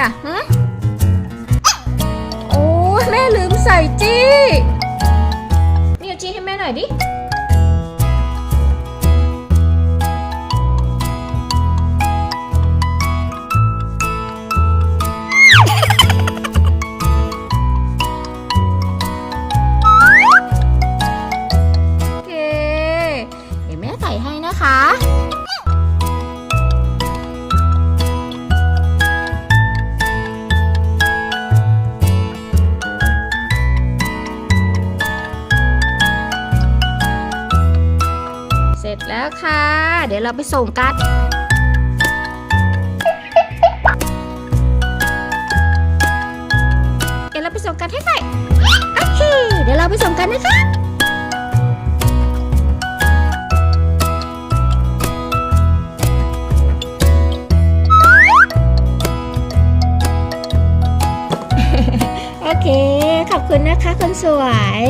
น่ะโอ้แม่ลืมใส่จี้นี่จี้ให้แม่หน่อยดิใส่ให้นะคะ เสร็จแล้วค่ะ เดี๋ยวเราไปส่งกันเดี๋ยวเราไปส่งกันให้ใส่โอเค เดี๋ยวเราไปส่งกันนะคะโอเค ขอบคุณนะคะคนสวย